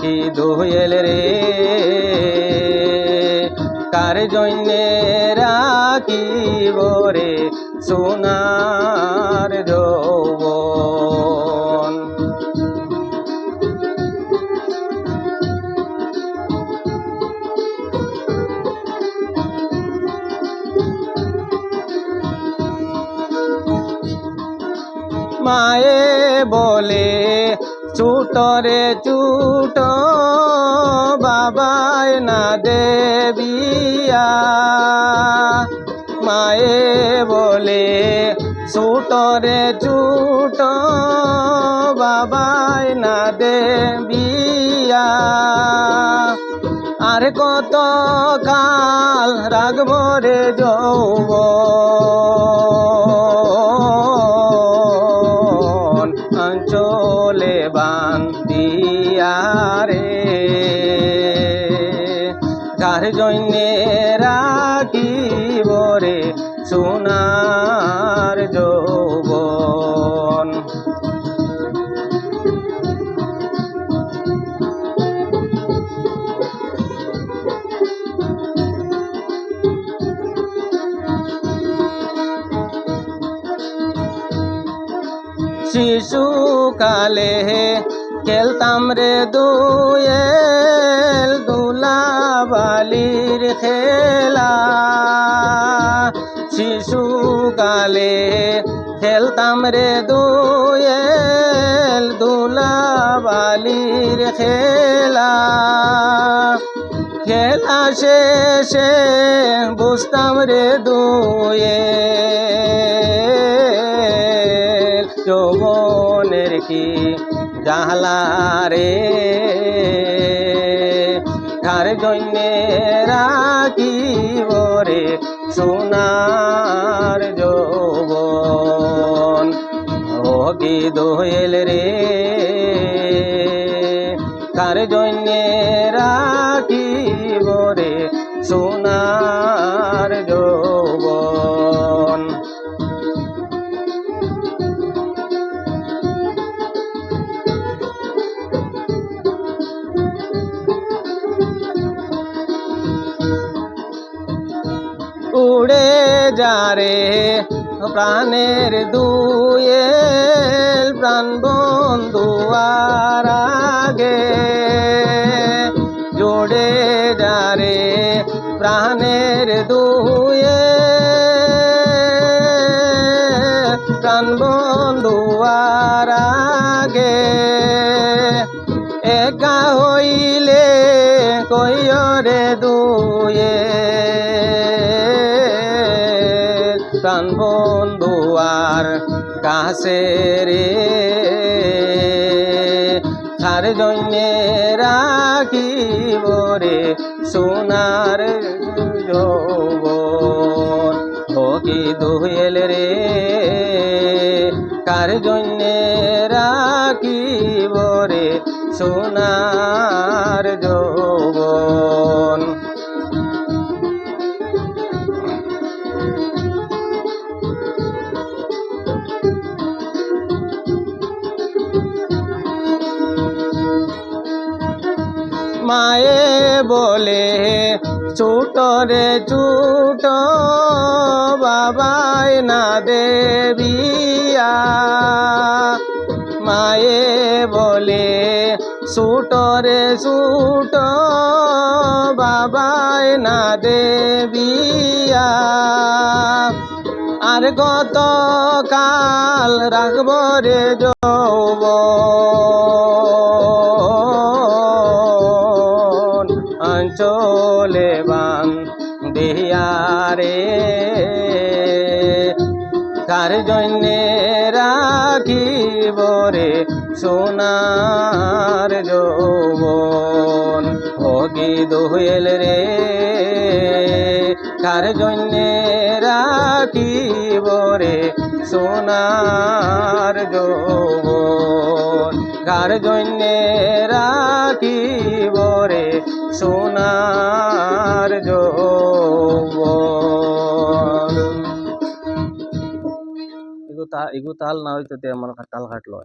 কি দোয়েল রে। কার জন্যে রাখিব রে সোনার যৌবন? মায়ে বলে চুটরে চুট বাবায় না দেবিয়া। মায়ে বলে চুটরে চুট বাবায় না দেবিয়া। আর কত কাল রাখব রে যৌবন জন্যে রাখিব রে সোনার যৌবন? শিশুকালে খেলতাম রে দুয়েল দুলাবালির খেলা। শিশুকালে খেলতাম রে দুয়েল দুলাবালির খেলা। খেলা শেষে বুঝতাম রে দুয়ে যৌবনের কি জাহলা রে? কার জন্যে রাখিব রে সোনার যৌবন। ও কি দোয়েল রে কার জন্যে রাখিব রে সোনার যৌবন। উড়ে যারে প্রাণের দুয়েল প্রাণ বন্ধু আর আগে। জোড়ে যারে প্রাণের দুয়ে প্রাণ বন্ধু আর আগে। একা হইলে কইরে দুয়ে? প্রাণ বন্ধু আর কাছে রে। তার জন্যে রাখিব রে সোনার যৌবন। ও কি দুয়েল রে, কার জন্যে রাখিব রে সোনার যৌবন? মায়ে বলে, ছোট রে ছোট বাবাই না দেবিয়া। মায়ে বলে, ছোট রে ছোট বাবাই না দেবিয়া। আর কত কাল রাখব রে যৌবন। দেয়ারে কার জন্যে রাখিব রে সোনার যৌবন? ভোগী দোয়েল রে। কার জন্যে রাখিব রে সোনার যৌবন? কার জন্যে রাখিব রে সোনার যৌবন? এগু তাল না হইতে তে আমার তাল খাটলো